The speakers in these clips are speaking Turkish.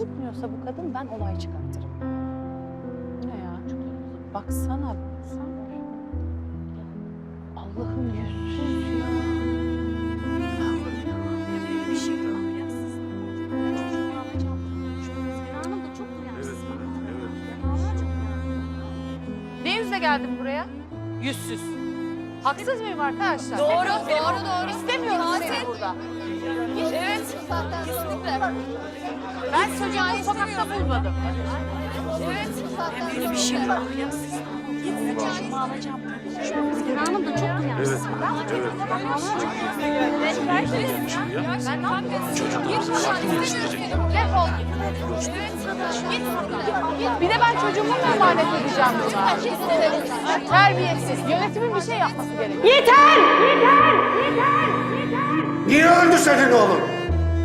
gitmiyorsa bu kadın ben olay çıkartırım. Ne ya? Baksana. Allah'ım yüzsüz şey çok duyarsız. Fenalar çok duyarsız. Ne yüzle geldin buraya? Yüzsüz. Haksız mıyım arkadaşlar? Doğru, doğru, doğru. İstemiyorum seni burada. Evet. Kesinlikle. Ben çocuğumu sokakta bulmadım. Evet. Böyle bir şey yok. Çocuğumu alacağım. Hanım da çok duyarsız. Ben ne yapıyorsun? Gir şuradan istemiyorum. Defol. Evet. Git. Git. Bir de ben çocuğumu mu emanet edeceğim buna? Terbiyesiz. Yönetimin bir şey yapması gerekiyor. Niye öldü senin oğlun?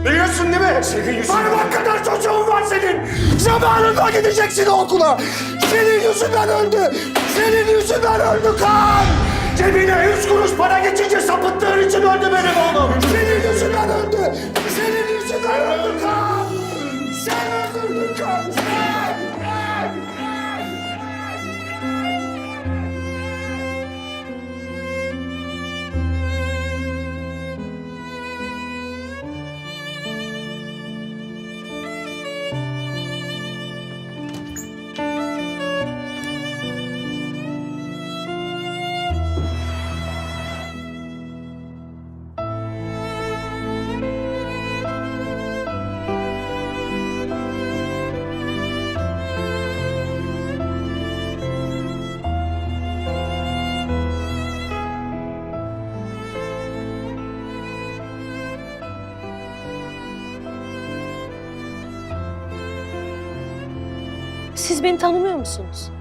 Biliyorsun değil mi? Senin yüzünden. Parmak kadar çocuğun var senin. Zamanında gideceksin okula. Senin yüzünden öldü. Senin yüzünden öldü kan. Cebine üç kuruş para geçince sapıttığın için öldü benim oğlum. Senin yüzünden öldü. Siz beni tanımıyor musunuz?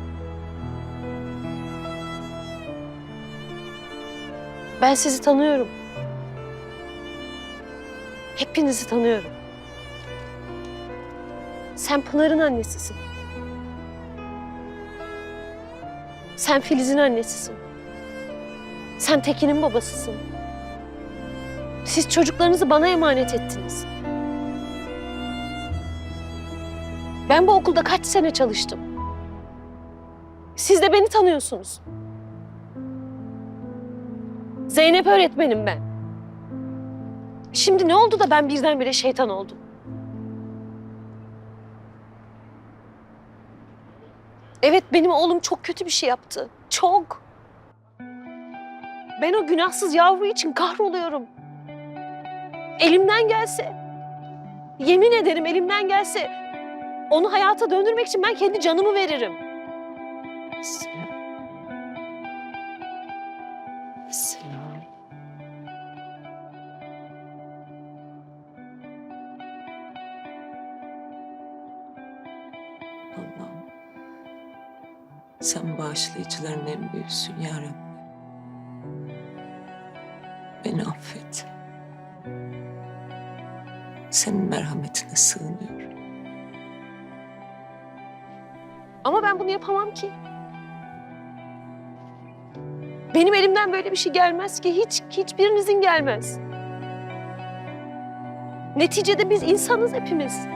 Ben sizi tanıyorum. Hepinizi tanıyorum. Sen Pınar'ın annesisin. Sen Filiz'in annesisin. Sen Tekin'in babasısın. Siz çocuklarınızı bana emanet ettiniz. Ben bu okulda kaç sene çalıştım. Siz de beni tanıyorsunuz. Zeynep öğretmenim ben. Şimdi ne oldu da ben birdenbire şeytan oldum? Evet benim oğlum çok kötü bir şey yaptı. Çok. Ben o günahsız yavru için kahroluyorum. Elimden gelse, yemin ederim elimden gelse onu hayata döndürmek için ben kendi canımı veririm. Selam. Selam. Allah'ım. Sen bağışlayıcıların en büyüksün ya. Beni affet. Senin merhametine sığınıyorum. Ama ben bunu yapamam ki. Benim elimden böyle bir şey gelmez ki. Hiç hiçbirinizin gelmez. Neticede biz insanız hepimiz.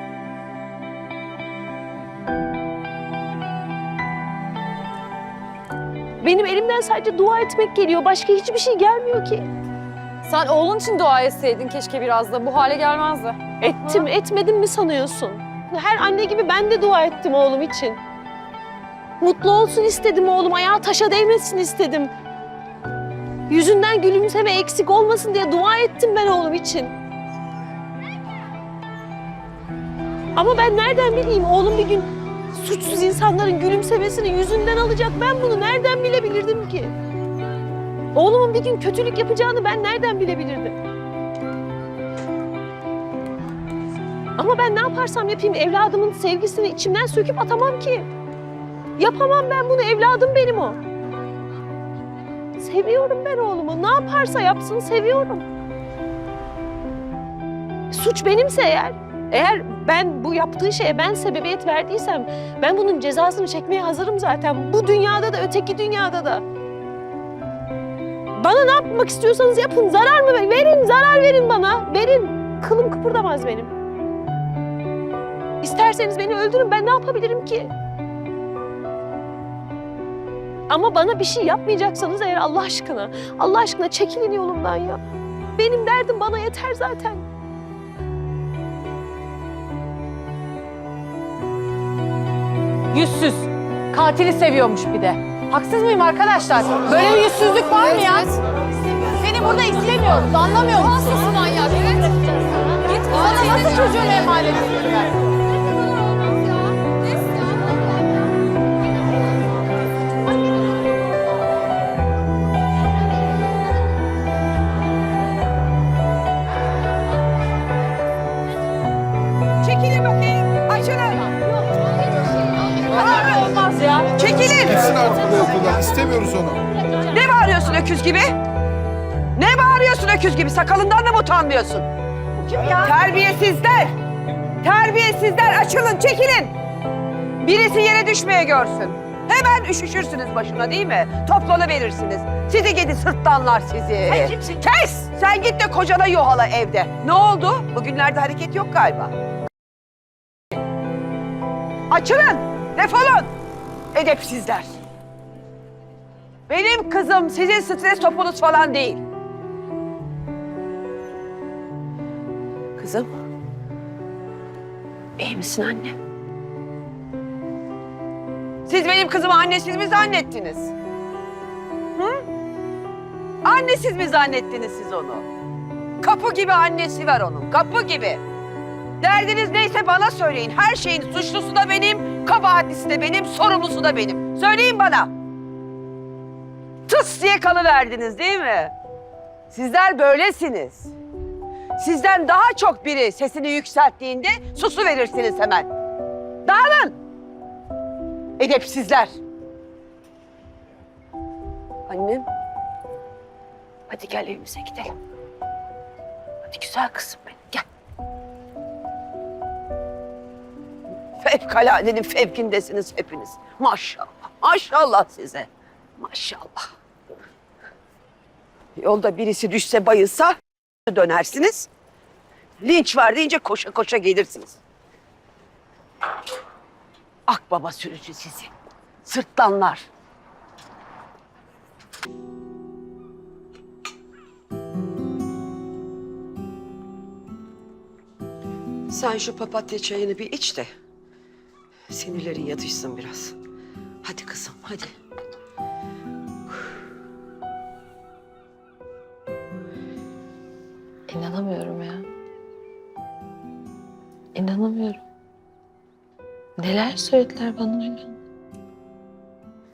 Benim elimden sadece dua etmek geliyor. Başka hiçbir şey gelmiyor ki. Sen oğlun için dua etseydin keşke biraz da. Bu hale gelmezdi. Ettim, etmedim mi sanıyorsun? Her anne gibi ben de dua ettim oğlum için. Mutlu olsun istedim oğlum, ayağı taşa değmesin istedim. Yüzünden gülümseme eksik olmasın diye dua ettim ben oğlum için. Ama ben nereden bileyim oğlum bir gün suçsuz insanların gülümsemesini yüzünden alacak ben bunu nereden bilebilirdim ki? Oğlumun bir gün kötülük yapacağını ben nereden bilebilirdim? Ama ben ne yaparsam yapayım evladımın sevgisini içimden söküp atamam ki. Yapamam ben bunu evladım benim o. Seviyorum ben oğlumu. Ne yaparsa yapsın seviyorum. Suç benimse eğer, eğer ben bu yaptığı şeye ben sebebiyet verdiysem ben bunun cezasını çekmeye hazırım zaten. Bu dünyada da öteki dünyada da. Bana ne yapmak istiyorsanız yapın. Zarar mı verin? Zarar verin bana. Verin. Kılım kıpırdamaz benim. İsterseniz beni öldürün ben ne yapabilirim ki? Ama bana bir şey yapmayacaksanız eğer Allah aşkına, Allah aşkına çekilin yolumdan ya. Benim derdim bana yeter zaten. Yüzsüz. Katili seviyormuş bir de. Haksız mıyım arkadaşlar? Böyle bir yüzsüzlük var mı ya? Seni burada istemiyoruz. Anlamıyor musun? Nasılsın manyak? Sana nasıl çocuğun emanet ediyorlar? Çekilin İstemiyoruz onu. Ne bağırıyorsun öküz gibi? Ne bağırıyorsun öküz gibi? Sakalından da mı utanmıyorsun? Kim ya? Terbiyesizler. Terbiyesizler açılın çekilin. Birisi yere düşmeye görsün. Hemen üşüşürsünüz başına değil mi? Toplanıverirsiniz. Sizi gidi sırtlanlar sizi. Sen kimsin? Kes! Sen git de kocana yuhala evde. Ne oldu? Bugünlerde hareket yok galiba. Açılın! Defolun! Edepsizler. Benim kızım sizin stres topunuz falan değil. Kızım. iyi misin anne? Siz benim kızımı annesiz mi zannettiniz? Hı? Annesiz mi zannettiniz siz onu? Kapı gibi annesi var onun, kapı gibi. Derdiniz neyse bana söyleyin. Her şeyin suçlusu da benim, kabahatlisi de benim, sorumlusu da benim. Söyleyin bana. Tıs diye kalıverdiniz değil mi? Sizler böylesiniz. Sizden daha çok biri sesini yükselttiğinde susu verirsiniz hemen. Dağılın. Edepsizler. Annem. Hadi gel evimize gidelim. Hadi güzel kızım benim gel. Fevkaladenin fevkindesiniz hepiniz. Maşallah. Maşallah size. Maşallah. Yolda birisi düşse bayılsa dönersiniz. Linç var deyince koşa koşa gelirsiniz. Akbaba sürücü sizi. Sırtlanlar. Sen şu papatya çayını bir iç de sinirlerin yatışsın biraz. Hadi kızım hadi. İnanamıyorum ya. İnanamıyorum. Neler söylediler bana öyle.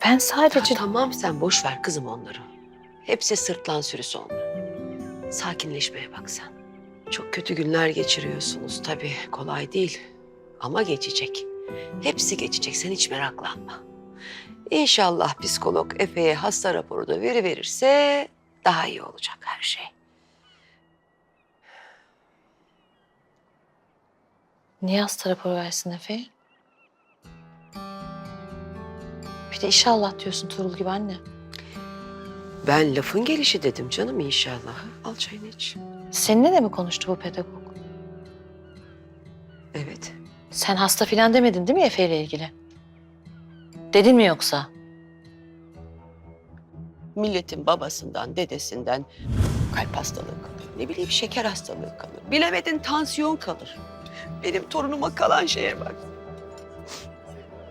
Ben sadece... Tamam sen boş ver kızım onları. Hepsi sırtlan sürüsü onlar. Sakinleşmeye bak sen. Çok kötü günler geçiriyorsunuz tabii. Kolay değil. Ama geçecek. Hepsi geçecek. Sen hiç meraklanma. İnşallah psikolog Efe'ye hasta raporu da veri verirse daha iyi olacak her şey. Niye hasta raporu versin Efe? Bir de inşallah diyorsun Tuğrul gibi anne. Ben lafın gelişi dedim canım inşallah. Al çayını iç. Seninle de mi konuştu bu pedagog? Evet. Sen hasta filan demedin değil mi Efe ile ilgili? Dedin mi yoksa? Milletin babasından, dedesinden kalp hastalığı kalır. Ne bileyim şeker hastalığı kalır. Bilemedin tansiyon kalır. Benim torunuma kalan şeye bak.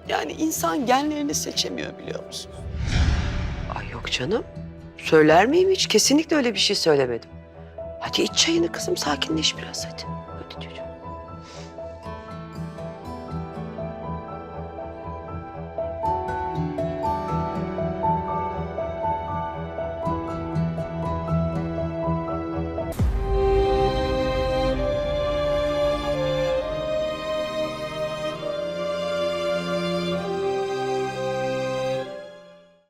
Yani insan genlerini seçemiyor biliyor musun? Ay yok canım. Söyler miyim hiç? Kesinlikle öyle bir şey söylemedim. Hadi iç çayını kızım sakinleş biraz hadi.